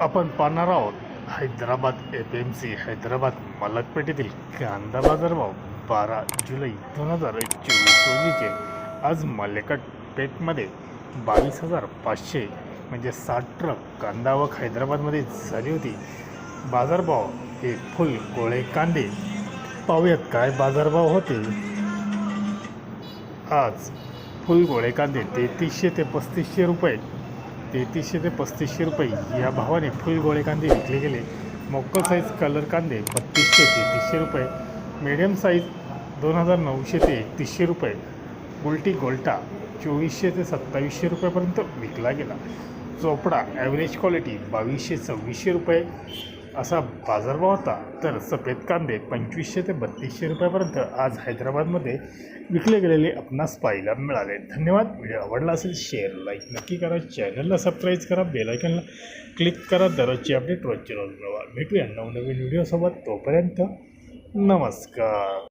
आपण पाहणार आहोत Hyderabad F M C Hyderabad मालकपेठेतील कांदा बाजारभाव बारा जुलै दोन हजार चोवीस रोजीचे. आज मालेकटपेठमध्ये बावीस हजार पाचशे म्हणजे साठ ट्रक कांदा आवक हैदराबादमध्ये झाली होती. बाजारभाव हे फुल गोळे कांदे. पाहूयात काय बाजारभाव होते आज फुल गोळे कांदे तेहतीसशे ते पस्तीसशे रुपये तेहतीसशे ते पस्तीसशे रुपये. या भावाने फुल गोळे कांदे विकले गेले. मोक्कल साईज कलर कांदे बत्तीसशे तेहतीसशे रुपये. मिडियम साईज दोन हजार नऊशे ते एकतीसशे रुपये. उलटी गोल्टा चोवीसशे ते सत्तावीसशे रुपयापर्यंत विकला गेला. चोपडा ॲव्हरेज क्वालिटी बावीसशे सव्वीसशे रुपये. असा बाजारभाव होता तर सफेद कांदे पंचवीसशे ते बत्तीसशे रुपयापर्यंत आज हैदराबादमध्ये विकले गेलेले आपणास पाहायला मिळाले. धन्यवाद. व्हिडिओ आवडला असेल शेअर लाईक नक्की करा. चॅनलला सबस्क्राईब करा. बेलायकनला क्लिक करा. दररोजची अपडेट रोजची रोज मिळवा. भेटूया नवनवीन व्हिडिओसोबत तोपर्यंत नमस्कार.